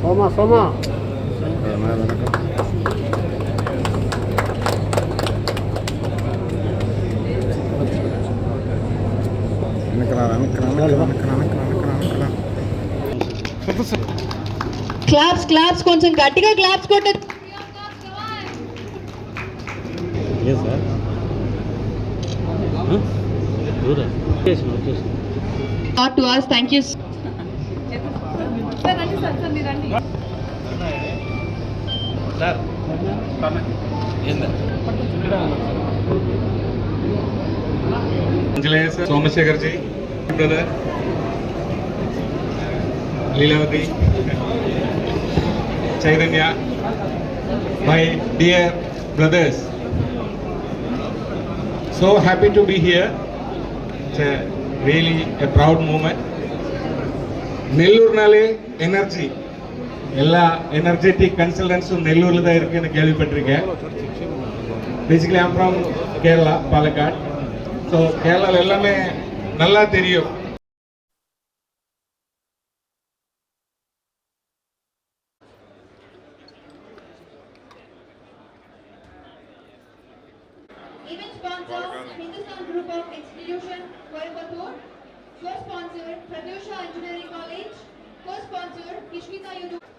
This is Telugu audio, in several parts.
సోమా సోమా వెనకరా వెనకరా వెనకరా వెనకరా వెనకరా వెనకరా క్లాప్స్ క్లాప్స్ కొంచెం గట్టిగా క్లాప్స్ కొట్ట సార్ దూరం వచ్చేసి వచ్చేసి not to us thank you Anjaneya Somashekar ji brother Leelavathi Chaitanya my dear brothers So happy to be here. It's a, really a proud moment. ನೆಲ್ಲೂರಿನಲ್ಲಿ ಎನರ್ಜಿ ಎಲ್ಲ ಎನರ್ಜೆಟಿಕ್ ಕನ್ಸಲ್ಟೆನ್ಸು ನೆಲ್ಲೂರಿಲ್ தான் இருக்குன்னு கேள்விப்பட்டிருக்கேன் basically I'm from Kerala Palakkad so கேரளாவில் எல்லாமே நல்லா தெரியும் Event sponsors Hindustan Group of Institution Coimbatore. Co-sponsor Pratyusha Engineering College. Co-sponsor Kishvita University.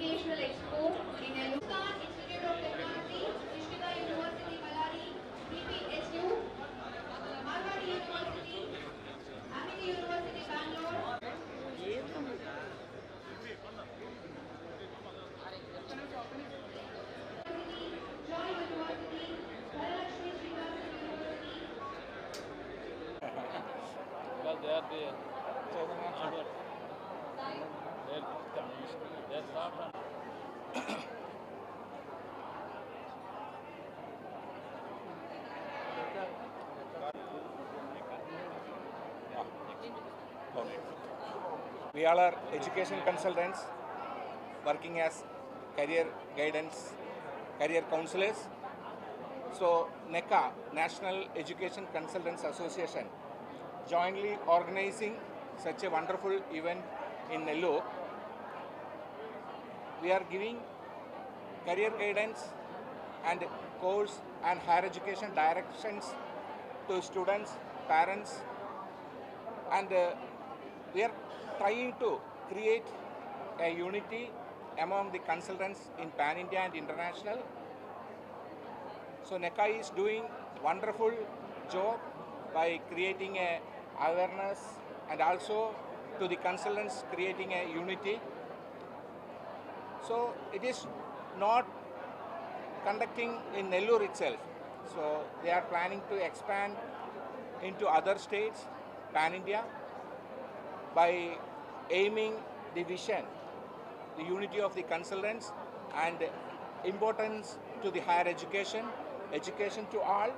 educational expo in Hindustan Institute of Technology, Krishna University, Ballari, PPSU, Marwari University, Amity University, Bangalore, Because they are the hard work. We all are education consultants working as career guidance, career counselors. So NECA, National Education Consultants Association, jointly organizing such a wonderful event in Nellore. We are giving career guidance and course and higher education directions to students, parents, and uh, we are trying to create a unity among the consultants in pan India and international. So NECA is doing wonderful job by creating a awareness and also to the consultants creating a unity. So it is not conducting in Nellore itself. So they are planning to expand into other states, pan India, by aiming the vision, the unity of the consultants, and importance to the higher education, education to all.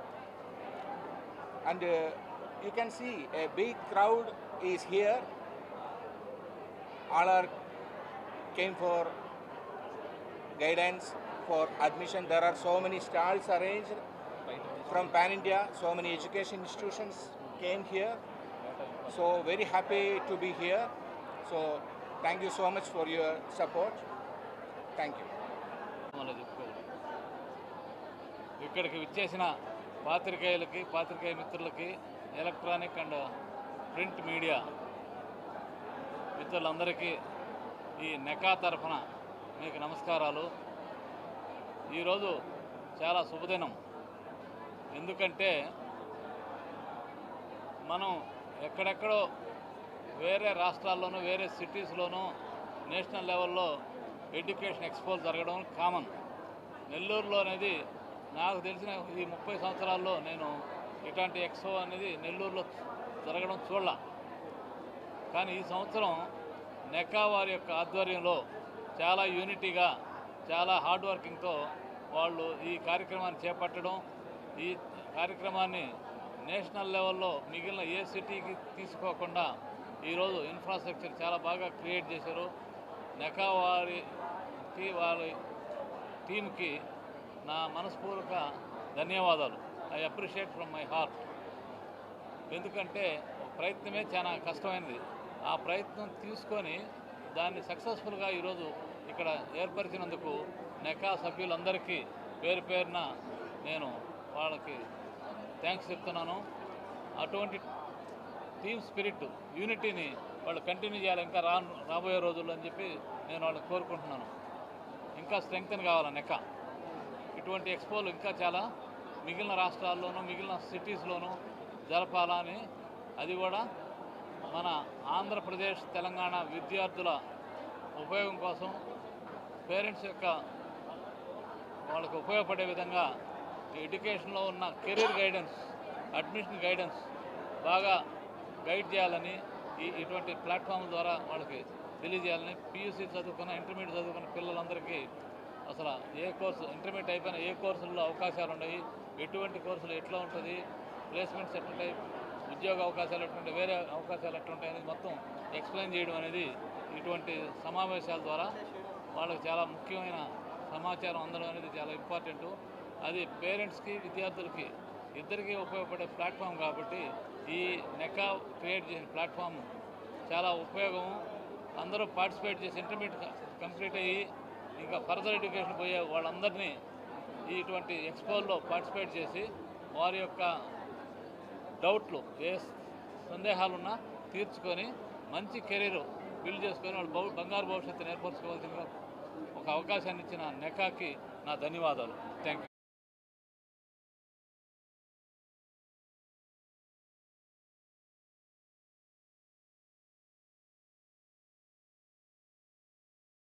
And uh, you can see a big crowd is here. All are came for guidance for admission. There are so many stalls arranged from Pan India, so many education institutions came here. So very happy to be here. So thank you so much for your support. Thank you. మళ్ళీ చెప్పుకోవాలి ఇక్కడికి విచ్చేసిన పాత్రికేయులకి పాత్రికేయ మిత్రులకి ఎలక్ట్రానిక్ అండ్ ప్రింట్ మీడియా మిత్రులందరికీ ఈ నెకా తరఫున మీకు నమస్కారాలు. ఈరోజు చాలా శుభదినం. ఎందుకంటే మనం ఎక్కడెక్కడో వేరే రాష్ట్రాల్లోనూ వేరే సిటీస్లోనూ నేషనల్ లెవెల్లో ఎడ్యుకేషన్ ఎక్స్పోలు జరగడం కామన్. నెల్లూరులో అనేది నాకు తెలిసిన ఈ ముప్పై సంవత్సరాల్లో నేను ఇట్లాంటి ఎక్స్పో అనేది నెల్లూరులో జరగడం చూడాల. కానీ ఈ సంవత్సరం నెకా వారి యొక్క ఆధ్వర్యంలో చాలా యూనిటీగా చాలా హార్డ్ వర్కింగ్తో వాళ్ళు ఈ కార్యక్రమాన్ని చేపట్టడం ఈ కార్యక్రమాన్ని నేషనల్ లెవెల్లో మిగిలిన ఏ సిటీకి తీసుకోకుండా ఈరోజు ఇన్ఫ్రాస్ట్రక్చర్ చాలా బాగా క్రియేట్ చేశారు. నెకా వారికి వారి టీంకి నా మనస్పూర్వక ధన్యవాదాలు. I appreciate from my heart. ఎందుకంటే ప్రయత్నమే చాలా కష్టమైనది ఆ ప్రయత్నం తీసుకొని దాన్ని సక్సెస్ఫుల్గా ఈరోజు ఇక్కడ ఏర్పరిచినందుకు నెకా సభ్యులందరికీ పేరు పేరున నేను వాళ్ళకి థ్యాంక్స్ చెప్తున్నాను. అటువంటి టీమ్ స్పిరిట్ యూనిటీని వాళ్ళు కంటిన్యూ చేయాలి ఇంకా రా రాబోయే రోజుల్లో అని చెప్పి నేను వాళ్ళని కోరుకుంటున్నాను. ఇంకా స్ట్రెంగ్తన్ కావాలి నెక్క ఇటువంటి ఎక్స్పోలు ఇంకా చాలా మిగిలిన రాష్ట్రాల్లోనూ మిగిలిన సిటీస్లోనూ జరపాలని అది కూడా మన ఆంధ్రప్రదేశ్ తెలంగాణ విద్యార్థుల ఉపయోగం కోసం పేరెంట్స్ యొక్క వాళ్ళకు ఉపయోగపడే విధంగా ఎడ్యుకేషన్లో ఉన్న కెరీర్ గైడెన్స్ అడ్మిషన్ గైడెన్స్ బాగా గైడ్ చేయాలని ఈ ఇటువంటి ప్లాట్ఫామ్ ద్వారా వాళ్ళకి తెలియజేయాలని పీయూసీ చదువుకున్న ఇంటర్మీడియట్ చదువుకున్న పిల్లలందరికీ అసలు ఏ కోర్సు ఇంటర్మీడియట్ అయిపోయిన ఏ కోర్సుల్లో అవకాశాలు ఉన్నాయి ఎటువంటి కోర్సులు ఎట్లా ఉంటుంది ప్లేస్మెంట్స్ ఎట్లుంటాయి ఉద్యోగ అవకాశాలు ఎట్లుంటాయి వేరే అవకాశాలు ఎట్లుంటాయి అనేది మొత్తం ఎక్స్ప్లెయిన్ చేయడం అనేది ఇటువంటి సమావేశాల ద్వారా వాళ్ళకి చాలా ముఖ్యమైన సమాచారం అందడం అనేది చాలా ఇంపార్టెంట్ అది పేరెంట్స్కి విద్యార్థులకి ఇద్దరికీ ఉపయోగపడే ప్లాట్ఫామ్ కాబట్టి ఈ నెకా క్రియేట్ చేసిన ప్లాట్ఫామ్ చాలా ఉపయోగం. అందరూ పార్టిసిపేట్ చేసి ఇంటర్మీడియట్ కంప్లీట్ అయ్యి ఇంకా ఫర్దర్ ఎడ్యుకేషన్ పోయే వాళ్ళందరినీ ఈ ఇటువంటి ఎక్స్పోల్లో పార్టిసిపేట్ చేసి వారి యొక్క డౌట్లు ఏ సందేహాలున్నా తీర్చుకొని మంచి కెరీర్ బిల్డ్ చేసుకొని వాళ్ళు భవి బంగారు భవిష్యత్తును ఏర్పరచుకోవాల్సిందిగా ఒక అవకాశాన్ని ఇచ్చిన నెకాకి నా ధన్యవాదాలు. థ్యాంక్